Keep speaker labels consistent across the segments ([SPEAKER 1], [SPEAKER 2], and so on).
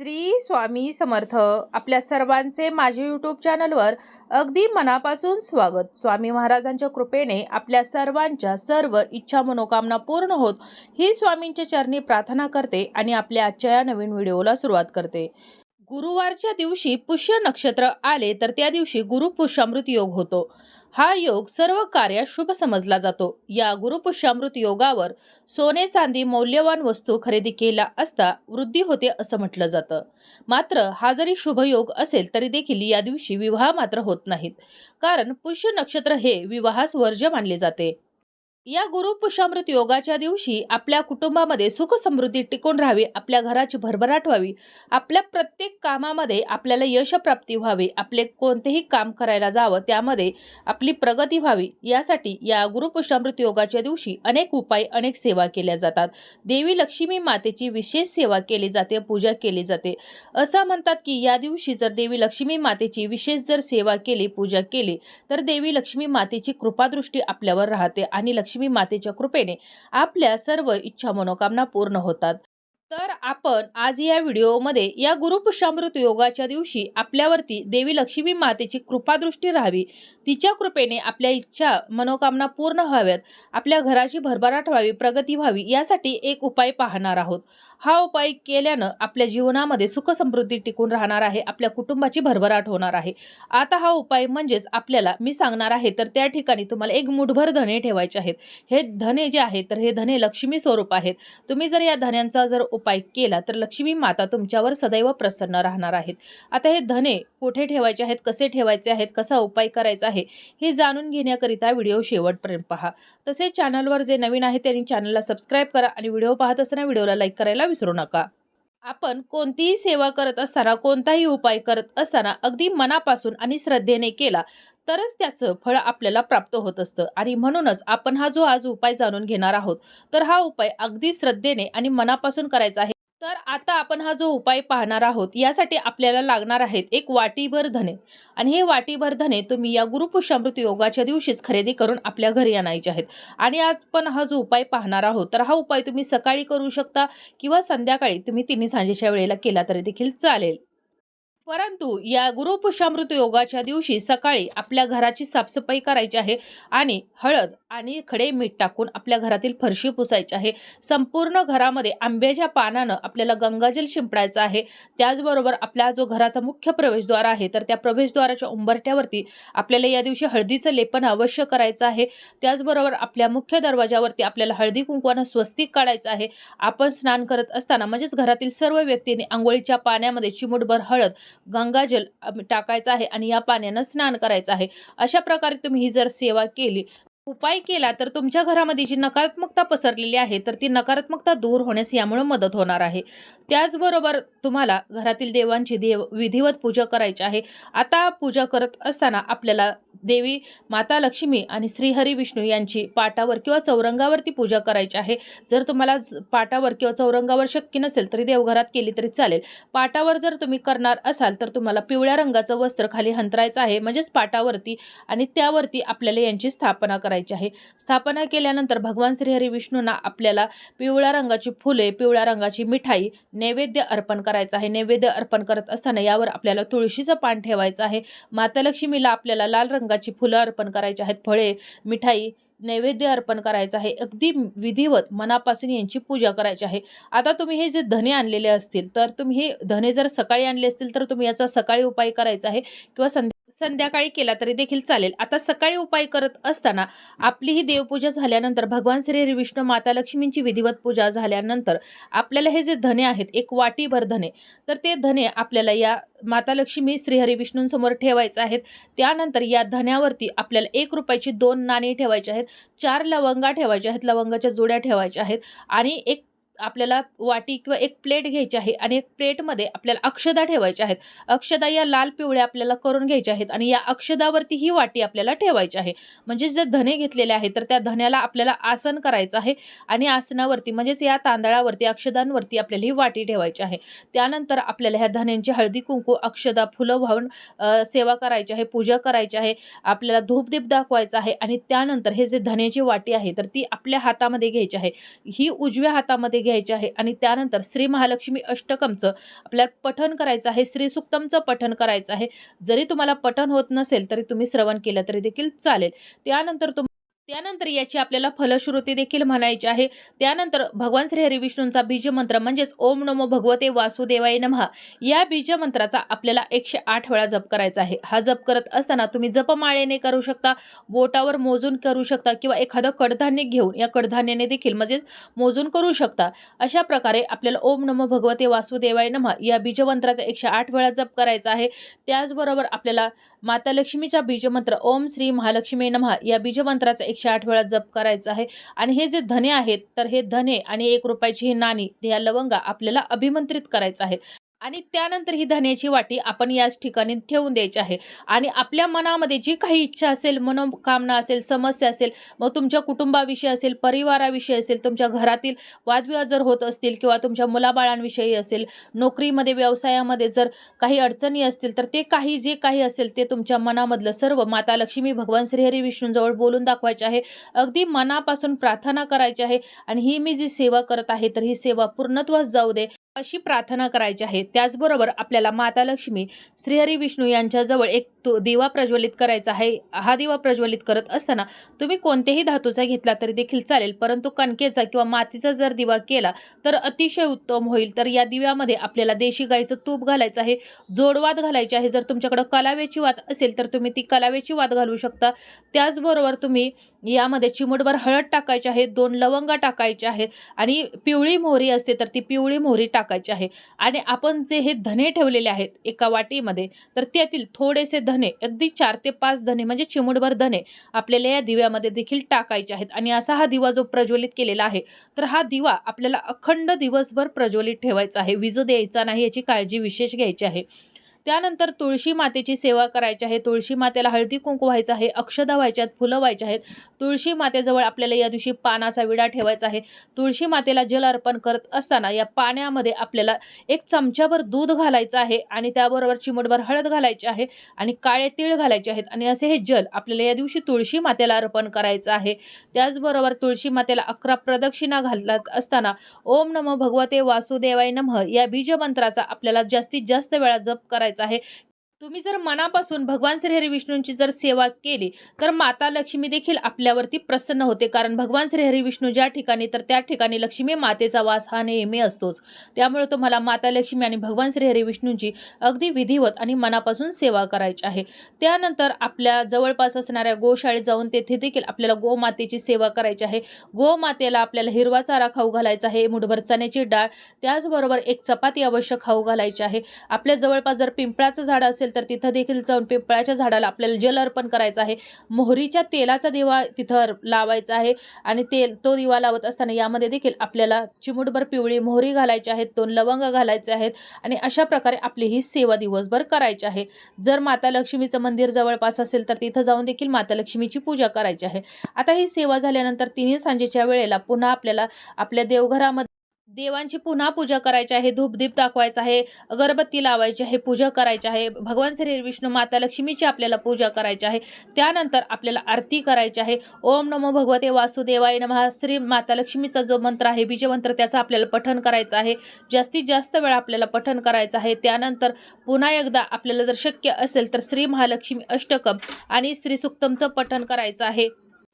[SPEAKER 1] श्री स्वामी समर्थ आपल्या सर्वांचे माझे यूट्यूब चॅनलवर अगदी मनापासून स्वागत. स्वामी महाराजांच्या कृपेने आपल्या सर्वांच्या सर्व इच्छा मनोकामना पूर्ण होत ही स्वामींच्या चरणी प्रार्थना करते आणि आपल्या आजच्या या नवीन व्हिडिओला सुरुवात करते. गुरुवारच्या दिवशी पुष्य नक्षत्र आले तर त्या दिवशी गुरुपुष्यामृत योग होतो. हा योग सर्व कार्यात शुभ समजला जातो. या गुरुपुष्यामृत योगावर सोने चांदी मौल्यवान वस्तू खरेदी केला असता वृद्धी होते असं म्हटलं जातं. मात्र हा जरी शुभ योग असेल तरी देखील या दिवशी विवाह मात्र होत नाहीत. कारण पुष्य नक्षत्र हे विवाहास वर्ज्य मानले जाते. या गुरुपुषामृत योगाच्या दिवशी आपल्या कुटुंबामध्ये सुख समृद्धी टिकून राहावी आपल्या घराची भरभराट व्हावी आपल्या प्रत्येक कामामध्ये आपल्याला यशप्राप्ती व्हावी आपले कोणतेही काम करायला जावं त्यामध्ये आपली प्रगती व्हावी. यासाठी या गुरुपुषामृत योगाच्या दिवशी अनेक उपाय अनेक सेवा केल्या जातात. देवी लक्ष्मी मातेची विशेष सेवा केली जाते पूजा केली जाते. असं म्हणतात की या दिवशी जर देवी लक्ष्मी मातेची विशेष जर सेवा केली पूजा केली तर देवी लक्ष्मी मातेची कृपादृष्टी आपल्यावर राहते आणि लक्ष्मी मातेच्या कृपेने आपल्या सर्व इच्छा मनोकामना पूर्ण होतात. तर आपण आज या व्हिडिओमध्ये या गुरुपुष्यामृत योगाच्या दिवशी आपल्यावरती देवी लक्ष्मी मातेची कृपादृष्टी राहावी. तिच्या कृपेने आपल्या इच्छा मनोकामना पूर्ण व्हाव्यात. आपल्या घराची भरभराट व्हावी प्रगती व्हावी यासाठी एक उपाय पाहणार आहोत. हा उपाय केल्यानं आपल्या जीवनामध्ये सुख समृद्धी टिकून राहणार आहे आपल्या कुटुंबाची भरभराट होणार आहे. आता हा उपाय म्हणजेच आपल्याला मी सांगणार आहे तर त्या ठिकाणी तुम्हाला एक मुठभर धने ठेवायचे आहेत. हे धने जे आहेत तर हे धने लक्ष्मी स्वरूप आहेत. तुम्ही जर या धन्यांचा जर उपाय केला तर लक्ष्मी माता तुमच्यावर सदैव प्रसन्न राहणार आहेत. आता हे धने कुठे ठेवायचे आहेत कसे ठेवायचे आहेत कसा उपाय करायचा आहे हे जाणून घेण्याकरिता व्हिडिओ शेवटपर्यंत पहा. तसेच चॅनलवर जे नवीन आहे त्यांनी चॅनलला सबस्क्राईब करा आणि व्हिडिओ पाहत असताना व्हिडिओला लाईक करायला विसरू नका. आपण कोणतीही सेवा करत असताना कोणताही उपाय करत असताना अगदी मनापासून आणि श्रद्धेने केला तरच त्याचं फळ आपल्याला प्राप्त होत असतं. आणि म्हणूनच आपण हा जो आज उपाय जाणून घेणार आहोत तर हा उपाय अगदी श्रद्धेने आणि मनापासून करायचा आहे. तर आता आपण हा जो उपाय पाहणार आहोत यासाठी आपल्याला लागणार आहेत एक वाटीभर धने. आणि हे वाटीभर धने तुम्ही या गुरुपुष्यामृत योगाच्या दिवशीच खरेदी करून आपल्या घरी आणायचे आहेत. आणि आज पण हा जो उपाय पाहणार आहोत तर हा उपाय तुम्ही सकाळी करू शकता किंवा संध्याकाळी तुम्ही तिन्ही सांजेच्या वेळेला केला तरी देखील चालेल. परंतु या गुरुपुषामृत योगाच्या दिवशी सकाळी आपल्या घराची साफसफाई करायची आहे आणि हळद आणि खडे मीठ टाकून आपल्या घरातील फरशी पुसायची आहे. संपूर्ण घरामध्ये आंब्याच्या पानानं आपल्याला गंगाजल शिंपडायचं आहे. त्याचबरोबर आपला जो घराचा मुख्य प्रवेशद्वार आहे तर त्या प्रवेशद्वाराच्या उंबरट्यावरती आपल्याला या दिवशी हळदीचं लेपन अवश्य करायचं आहे. त्याचबरोबर आपल्या मुख्य दरवाजावरती आपल्याला हळदी कुंकवानं स्वस्तिक काढायचं आहे. आपण स्नान करत असताना म्हणजेच घरातील सर्व व्यक्तींनी आंघोळीच्या पाण्यामध्ये चिमूटभर हळद गंगाजल टाकायचं आहे आणि या पाण्यानं स्नान करायचं आहे. अशा प्रकारे तुम्ही ही जर सेवा केली उपाय केला तर तुमच्या घरामध्ये जी नकारात्मकता पसरलेली आहे तर ती नकारात्मकता दूर होण्यास यामुळे मदत होणार आहे. त्याचबरोबर तुम्हाला घरातील देवांची देव विधिवत पूजा करायची आहे. आता पूजा करत असताना आपल्याला देवी माता लक्ष्मी आणि श्रीहरी विष्णू यांची पाटावर किंवा चौरंगावरती पूजा करायची आहे. जर तुम्हाला पाटावर किंवा चौरंगावर शक्य नसेल तरी देवघरात केली तरी चालेल. पाटावर जर तुम्ही करणार असाल तर तुम्हाला पिवळ्या रंगाचं वस्त्र खाली हंतरायचं आहे म्हणजेच पाटावरती आणि त्यावरती आपल्याला यांची स्थापना करायची आहे. स्थापना केल्यानंतर भगवान श्रीहरी विष्णूंना आपल्याला पिवळ्या रंगाची फुले पिवळ्या रंगाची मिठाई नैवेद्य अर्पण करायचं आहे. नैवेद्य अर्पण करत असताना यावर आपल्याला तुळशीचं पान ठेवायचं आहे. माता लक्ष्मीला आपल्याला लाल रंगाची फुलं अर्पण करायची आहेत. फळे मिठाई नैवेद्य अर्पण करायचं आहे. अगदी विधिवत मनापासून यांची पूजा करायची आहे. आता तुम्ही हे जे धने आणलेले असतील तर तुम्ही हे धने जर सकाळी आणले असतील तर तुम्ही याचा सकाळी उपाय करायचा आहे किंवा संध्या संध्याकाळी केला तरी देखील चालेल. आता सकाळी उपाय करत असताना आपली ही देवपूजा झाल्यानंतर भगवान श्री विष्णू माता लक्ष्मींची विधिवत पूजा झाल्यानंतर आपल्याला हे जे धने आहेत एक वाटीभर धने तर ते धने आपल्याला या माता लक्ष्मी श्रीहरी विष्णूंसमोर ठेवायचं आहेत. त्यानंतर या धन्यावरती आपल्याला एक रुपयाची दोन नाणी ठेवायची आहेत चार लवंगा ठेवायच्या आहेत लवंगाच्या जोड्या ठेवायच्या आहेत आणि एक आपल्याला वाटी किंवा एक प्लेट घ्यायची आहे आणि एक प्लेटमध्ये आपल्याला अक्षदा ठेवायच्या आहेत. अक्षदा या लाल पिवळ्या आपल्याला करून घ्यायच्या आहेत आणि या अक्षदावरती ही वाटी आपल्याला ठेवायची आहे. म्हणजे जे धने घेतलेले आहेत तर त्या धन्याला आपल्याला आसन करायचं आहे आणि आसनावरती म्हणजेच या तांदळावरती अक्षदांवरती आपल्याला ही वाटी ठेवायची आहे. त्यानंतर आपल्याला ह्या धन्यांची हळदी कुंकू अक्षदा फुलं वाहून सेवा करायची आहे पूजा करायची आहे आपल्याला धूपदीप दाखवायचा आहे आणि त्यानंतर हे जे धन्याची वाटी आहे तर ती आपल्या हातामध्ये घ्यायची आहे. ही उजव्या हातामध्ये घ्यायची आहे. आणि त्यानंतर श्री महालक्ष्मी अष्टकमचं आपल्याला पठण करायचं आहे. श्री सुक्तमचं पठण करायचं आहे. जरी तुम्हाला पठण होत नसेल तरी तुम्ही श्रवण केलं तरी देखील चालेल. त्यानंतर तुम त्यानंतर याची आपल्याला फलश्रुती देखील म्हणायची आहे. त्यानंतर भगवान श्री हरी विष्णूंचा बीजमंत्र म्हणजेच ओम नमो भगवते वासुदेवाय नमः या बीजमंत्राचा आपल्याला एकशे आठ वेळा जप करायचा आहे. हा जप करत असताना तुम्ही जपमाळेने करू शकता बोटावर मोजून करू शकता किंवा एखादं कडधान्य घेऊन या कडधान्याने देखील म्हणजे मोजून करू शकता. अशा प्रकारे आपल्याला ओम नमो भगवते वासुदेवाय नमः या बीजमंत्राचा एकशे आठ वेळा जप करायचा आहे. त्याचबरोबर आपल्याला माता लक्ष्मीचा बीजमंत्र ओम श्री महालक्ष्मी नमः या बीजमंत्राचा एकशे आठ वेळा जप करायचा आहे. आणि हे जे धने आहेत तर हे धने आणि एक रुपयाची ही नाणी या लवंगा आपल्याला अभिमंत्रित करायचं आहे आणि त्यानंतर ही धन्याची वाटी आपण याच ठिकाणी ठेवून द्यायची आहे. आणि आपल्या मनामध्ये जी काही इच्छा असेल मनोकामना असेल समस्या असेल मग तुमच्या कुटुंबाविषयी असेल परिवाराविषयी असेल तुमच्या घरातील वादविवाद जर होत असतील किंवा तुमच्या मुलाबाळांविषयी असेल नोकरीमध्ये व्यवसायामध्ये जर काही अडचणी असतील तर ते काही जे काही असेल ते तुमच्या मनामधलं सर्व माता लक्ष्मी भगवान श्रीहरी विष्णूंजवळ बोलून दाखवायचे आहे. अगदी मनापासून प्रार्थना करायची आहे. आणि ही मी जी सेवा करत आहे तर ही सेवा पूर्णत्वास जाऊ दे. अशी प्रार्थना करायची आहे. त्याचबरोबर आपल्याला माता लक्ष्मी श्रीहरी विष्णू यांच्याजवळ एक तो दिवा प्रज्वलित करायचा आहे. हा दिवा प्रज्वलित करत असताना तुम्ही कोणत्याही धातूचा घेतला तरी देखील चालेल. परंतु कणकेचा किंवा मातीचा जर दिवा केला तर अतिशय उत्तम होईल. तर या दिव्यामध्ये आपल्याला देशी गाईचं तूप घालायचं आहे. जोडवात घालायची आहे. जर तुमच्याकडं कलावेची वात असेल तर तुम्ही ती कलावेची वात घालू शकता. त्याचबरोबर तुम्ही यामध्ये चिमूटभर हळद टाकायची आहे. दोन लवंगा टाकायच्या आहेत. आणि पिवळी मोहरी असते तर ती पिवळी मोहरी टाकायचे आहे. आणि आपण जे हे धने ठेवलेले आहेत एका वाटीमध्ये तर त्यातील थोडेसे धने अगदी चार ते पाच धने म्हणजे चिमूटभर धने आपल्याला या दिव्यामध्ये देखील टाकायचे आहेत. आणि असा हा दिवा जो प्रज्वलित केलेला आहे तर हा दिवा आपल्याला अखंड दिवसभर प्रज्वलित ठेवायचा आहे. विजू द्यायचा नाही याची काळजी विशेष घ्यायची आहे. त्यानंतर तुळशी मातेची सेवा करायची आहे. तुळशी मातेला हळदी कुंकू व्हायचं आहे. अक्षदा व्हायच्या आहेत फुलं व्हायचे आहेत. तुळशी मातेजवळ आपल्याला या दिवशी पानाचा विडा ठेवायचा आहे. तुळशी मातेला जल अर्पण करत असताना या पाण्यामध्ये आपल्याला एक चमच्याभर दूध घालायचं आहे आणि त्याबरोबर चिमटभर हळद घालायची आहे आणि काळे तीळ घालायचे आहेत आणि असे हे जल आपल्याला या दिवशी तुळशी मातेला अर्पण करायचं आहे. त्याचबरोबर तुळशी मातेला अकरा प्रदक्षिणा घालत असताना ओम नमो भगवते वासुदेवाय नमः या बीजमंत्राचा आपल्याला जास्तीत जास्त वेळा जप करायचा करायचं आहे. तुम्ही जर मनापासून भगवान श्रीहरी विष्णूंची जर सेवा केली तर माता लक्ष्मी देखील आपल्यावरती प्रसन्न होते. कारण भगवान श्रीहरी विष्णू ज्या ठिकाणी तर त्या ठिकाणी लक्ष्मी मातेचा वास हा नेहमी असतोच. त्यामुळे तुम्हाला माता लक्ष्मी आणि भगवान श्रीहरी विष्णूंची अगदी विधिवत आणि मनापासून सेवा करायची आहे. त्यानंतर आपल्या जवळपास असणाऱ्या गोशाळेत जाऊन तेथे देखील आपल्याला गोमातेची सेवा करायची आहे. गोमातेला आपल्याला हिरवा चारा खाऊ घालायचा आहे मुठभर चण्याची डाळ त्याचबरोबर एक चपाती अवश्य खाऊ घालायची आहे. आपल्या जवळपास जर पिंपळाचं झाड असेल तर तिथं देखील जाऊन पिंपळाच्या झाडाला आपल्याला जल अर्पण करायचं आहे. मोहरीच्या तेलाचा दिवा तिथं लावायचा आहे आणि तेल तो दिवा लावत असताना यामध्ये देखील आपल्याला चिमुटभर पिवळी मोहरी घालायची आहेत दोन लवंग घालायचे आहेत आणि अशा प्रकारे आपली ही सेवा दिवसभर करायची आहे. जर माता लक्ष्मीचं मंदिर जवळपास असेल तर तिथं जाऊन देखील माता लक्ष्मीची पूजा करायची आहे. आता ही सेवा झाल्यानंतर तिन्ही सांजेच्या वेळेला पुन्हा आपल्याला आपल्या देवघरामध्ये देवांची पुन्हा पूजा करायची आहे धूपदीप दाखवायचा आहे अगरबत्ती लावायची आहे पूजा करायची आहे भगवान श्री विष्णू माता लक्ष्मीची आपल्याला पूजा करायची आहे. त्यानंतर आपल्याला आरती करायची आहे. ओम नमो भगवते वासुदेवाय नमः. श्री माता लक्ष्मीचा जो मंत्र आहे बीजमंत्र त्याचं आपल्याला पठण करायचं आहे. जास्तीत जास्त वेळा आपल्याला पठण करायचं आहे. त्यानंतर पुन्हा एकदा आपल्याला जर शक्य असेल तर श्री महालक्ष्मी अष्टकम आणि श्री सुक्तमचं पठण करायचं आहे.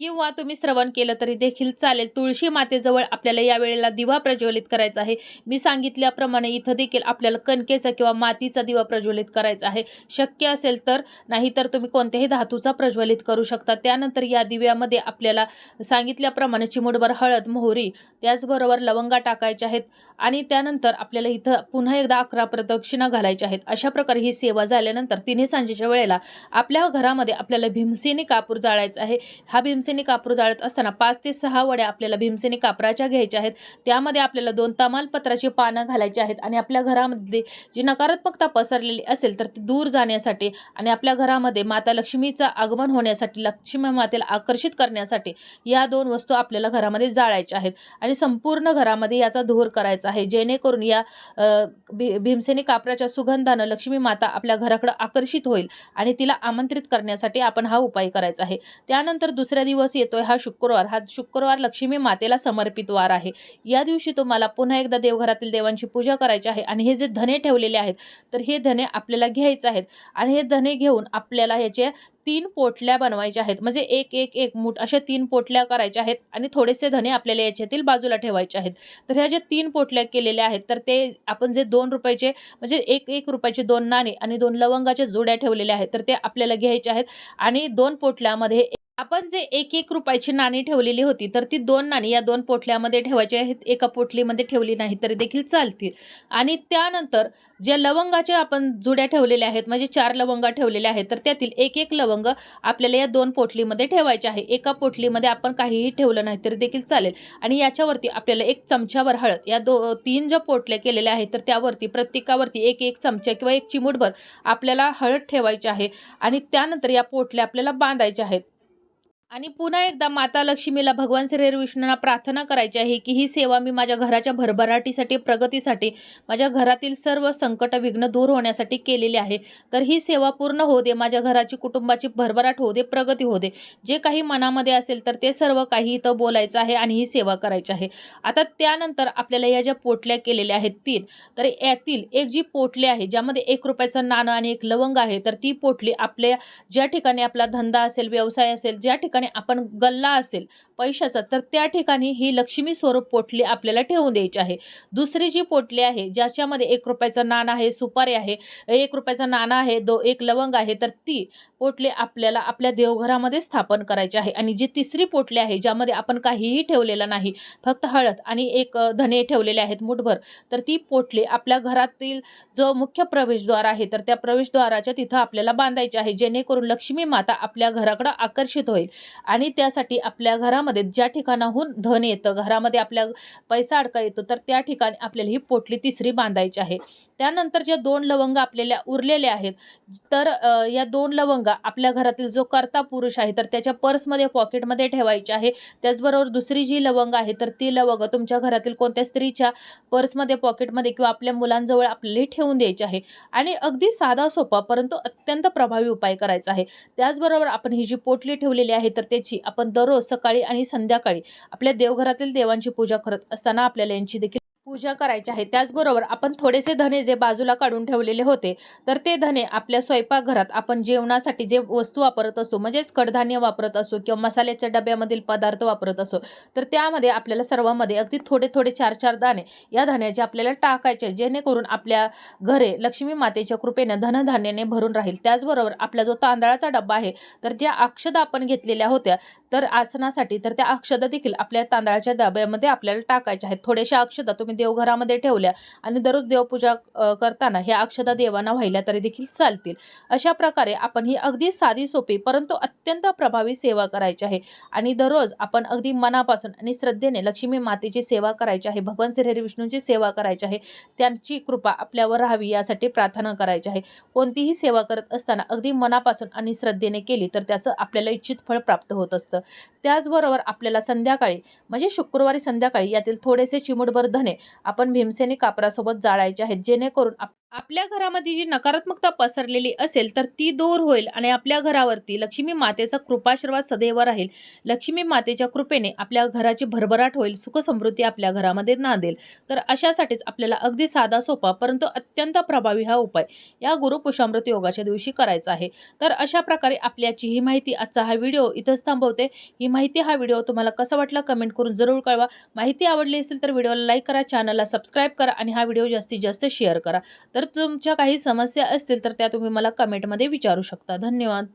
[SPEAKER 1] किंवा तुम्ही श्रवण केलं तरी देखील चालेल. तुळशी मातेजवळ आपल्याला या वेळेला दिवा प्रज्वलित करायचा आहे. मी सांगितल्याप्रमाणे इथं देखील आपल्याला कणकेचा किंवा मातीचा दिवा प्रज्वलित करायचा आहे. शक्य असेल तर नाहीतर तुम्ही कोणत्याही धातूचा प्रज्वलित करू शकता. त्यानंतर या दिव्यामध्ये आपल्याला सांगितल्याप्रमाणे चिमुटभर हळद मोहरी त्याचबरोबर लवंगा टाकायच्या आहेत आणि त्यानंतर आपल्याला इथं पुन्हा एकदा अकरा प्रदक्षिणा घालायच्या आहेत. अशा प्रकारे ही सेवा झाल्यानंतर तिन्ही सांजेच्या वेळेला आपल्या घरामध्ये आपल्याला भीमसेनी कापूर जाळायचा आहे. हा भीम भीमसेनी कापूर जाळत असताना पाच ते सहा वड्या आपल्याला भीमसेनी कापराच्या घ्यायच्या आहेत. त्यामध्ये आपल्याला दोन तमालपत्राची पानं घालायची आहेत आणि आपल्या घरामध्ये जी नकारात्मकता पसरलेली असेल तर ती दूर जाण्यासाठी आणि आपल्या घरामध्ये माता लक्ष्मीचं आगमन होण्यासाठी लक्ष्मी मातेला आकर्षित करण्यासाठी या दोन वस्तू आपल्याला घरामध्ये जाळायच्या आहेत. आणि संपूर्ण घरामध्ये याचा धूर करायचा आहे. जेणेकरून या भी भीमसेनी कापराच्या सुगंधानं लक्ष्मी माता आपल्या घराकडं आकर्षित होईल आणि तिला आमंत्रित करण्यासाठी आपण हा उपाय करायचा आहे. त्यानंतर दुसऱ्या दिवस येतोय हा शुक्रवार. हा शुक्रवार लक्ष्मी मातेला समर्पित वार आहे. या दिवशी तुम्हाला पुन्हा एकदा देवघरातील देवांची पूजा करायची आहे आणि हे जे धने ठेवलेले आहेत तर हे धने आपल्याला घ्यायचे आहेत आणि हे धने घेऊन आपल्याला ह्याचे तीन पोटल्या बनवायच्या आहेत. म्हणजे एक एक एक मूठ अशा तीन पोटल्या करायच्या आहेत आणि थोडेसे धने आपल्याला याच्यातील बाजूला ठेवायचे आहेत. तर ह्या ज्या तीन पोटल्या केलेल्या आहेत तर ते आपण जे दोन रुपयाचे म्हणजे एक एक रुपयाचे दोन नाणे आणि दोन लवंगाच्या जोड्या ठेवलेल्या आहेत तर ते आपल्याला घ्यायचे आहेत आणि दोन पोटल्यामध्ये आपण जे एक एक रुपयाची नाणी ठेवलेली होती तर ती दोन नाणी या दोन पोटल्यामध्ये ठेवायची आहेत. एका पोटलीमध्ये ठेवली नाही तरी देखील चालतील. आणि त्यानंतर ज्या लवंगाच्या आपण जुड्या ठेवलेल्या आहेत म्हणजे चार लवंगा ठेवलेल्या आहेत तर त्यातील एक एक लवंग आपल्याला या दोन पोटलीमध्ये ठेवायचे आहे. एका पोटलीमध्ये आपण काहीही ठेवलं नाही तरी देखील चालेल. आणि याच्यावरती आपल्याला एक चमच्यावर हळद या दो तीन ज्या पोटल्या केलेल्या आहेत तर त्यावरती प्रत्येकावरती एक एक चमचा किंवा एक चिमूटभर आपल्याला हळद ठेवायची आहे. आणि त्यानंतर या पोटल्या आपल्याला बांधायच्या आहेत. आणि पुन्हा एकदा माता लक्ष्मीला भगवान श्री विष्णूंना प्रार्थना करायची आहे की ही सेवा मी माझ्या घराच्या भरभराटीसाठी प्रगतीसाठी माझ्या घरातील सर्व संकट विघ्न दूर होण्यासाठी केलेली आहे. तर ही सेवा पूर्ण होऊ दे माझ्या घराची कुटुंबाची भरभराट होऊ दे प्रगती होऊ दे. जे काही मनामध्ये असेल तर ते सर्व काही इथं बोलायचं आहे आणि ही सेवा करायची आहे. आता त्यानंतर आपल्याला या ज्या पोटल्या केलेल्या आहेत तीन तर यातील एक जी पोटली आहे ज्यामध्ये एक रुपयाचं नाणं आणि एक लवंग आहे तर ती पोटली आपल्या ज्या ठिकाणी आपला धंदा असेल व्यवसाय असेल ज्या ठिकाणी आपण गल्ला असेल पैशाचा तर त्या ठिकाणी ही लक्ष्मी स्वरूप पोटली आपल्याला ठेवून द्यायची आहे. दुसरी जी पोटली आहे ज्याच्यामध्ये एक रुपयाचं नाण आहे सुपारी आहे एक रुपयाचं नाणं आहे दो एक लवंग आहे तर ती पोटली आपल्याला आपल्या देवघरामध्ये स्थापन करायची आहे. आणि जी तिसरी पोटली आहे ज्यामध्ये आपण काहीही ठेवलेलं नाही फक्त हळद आणि एक धने ठेवलेले आहेत मुठभर तर ती पोटली आपल्या घरातील जो मुख्य प्रवेशद्वार आहे तर त्या प्रवेशद्वाराच्या तिथं आपल्याला बांधायची आहे जेणेकरून लक्ष्मी माता आपल्या घराकडं आकर्षित होईल. आणि त्यासाठी आपल्या घरामध्ये ज्या ठिकाणाहून धन येतं घरामध्ये आपल्या पैसा अडका येतो तर त्या ठिकाणी आपल्याला ही पोटली तिसरी बांधायची आहे. त्यानंतर ज्या दोन लवंग आपल्याला उरलेल्या आहेत तर या दोन लवंग आपल्या घरातील जो कर्ता पुरुष आहे तर त्याच्या पर्समध्ये पॉकेटमध्ये ठेवायची आहे. त्याचबरोबर दुसरी जी लवंग आहे तर ती लवंग तुमच्या घरातील कोणत्या स्त्रीच्या पर्समध्ये पॉकेटमध्ये किंवा आपल्या मुलांजवळ आपल्याला ठेवून द्यायची आहे. आणि अगदी साधा सोपा परंतु अत्यंत प्रभावी उपाय करायचा आहे. त्याचबरोबर आपण ही जी पोटली ठेवलेली आहे तर त्याची आपण दररोज सकाळी आणि संध्याकाळी आपल्या देवघरातील देवांची पूजा करत असताना आपल्याला यांची देखील पूजा करायची आहे. त्याचबरोबर आपण थोडेसे धने जे बाजूला काढून ठेवलेले होते तर ते धने आपल्या स्वयंपाकघरात आपण जेवणासाठी जे वस्तू वापरत असो म्हणजेच कडधान्य वापरत असो किंवा मसाल्याच्या डब्यामधील पदार्थ वापरत असो तर त्यामध्ये आपल्याला सर्वांमध्ये अगदी थोडे थोडे चार चार दाणे या धान्याचे आपल्याला टाकायचे जेणेकरून आपल्या घरे लक्ष्मी मातेच्या कृपेनं धनधान्याने भरून राहील. त्याचबरोबर आपला जो तांदळाचा डब्बा आहे तर ज्या अक्षदा आपण घेतलेल्या होत्या तर आसनासाठी तर त्या अक्षदा देखील आपल्या तांदळाच्या डब्यामध्ये आपल्याला टाकायच्या आहेत. थोड्याशा अक्षदा तुम्ही देवघरामध्ये ठेवल्या आणि दररोज देवपूजा करताना ह्या अक्षदा देवांना व्हायला तरी देखील चालतील. अशा प्रकारे आपण ही अगदी साधी सोपी परंतु अत्यंत प्रभावी सेवा करायची आहे. आणि दररोज आपण अगदी मनापासून आणि श्रद्धेने लक्ष्मी मातेची सेवा करायची आहे भगवान श्री विष्णूंची सेवा करायची आहे त्यांची कृपा आपल्यावर राहावी यासाठी प्रार्थना करायची आहे. कोणतीही सेवा करत असताना अगदी मनापासून आणि श्रद्धेने केली तर त्याचं आपल्याला इच्छित फळ प्राप्त होत असतं. त्याचबरोबर आपल्याला संध्याकाळी म्हणजे शुक्रवारी संध्याकाळी यातील थोडेसे चिमुटभर धने आपण भीमसेनी कापरासोबत जाळायचे आहेत जेणेकरून आप आपल्या घरामध्ये जी नकारात्मकता पसरलेली असेल तर ती दूर होईल आणि आपल्या घरावरती लक्ष्मी मातेचा कृपाशीर्वाद सदैव राहील. लक्ष्मी मातेच्या कृपेने आपल्या घराची भरभराट होईल सुखसमृद्धी आपल्या घरामध्ये नांदेल. तर अशासाठीच आपल्याला अगदी साधा सोपा परंतु अत्यंत प्रभावी हा उपाय या गुरुपुषामृत योगाच्या दिवशी करायचा आहे. तर अशा प्रकारे आपल्याची ही माहिती आजचा हा व्हिडिओ इथंच थांबवते. ही माहिती हा व्हिडिओ तुम्हाला कसा वाटला कमेंट करून जरूर कळवा. माहिती आवडली असेल तर व्हिडिओला लाईक करा चॅनलला सबस्क्राईब करा आणि हा व्हिडिओ जास्तीत जास्त शेअर करा. तर तर तुमच्या काही समस्या असतील तर त्या तुम्ही मला कमेंटमध्ये विचारू शकता. धन्यवाद.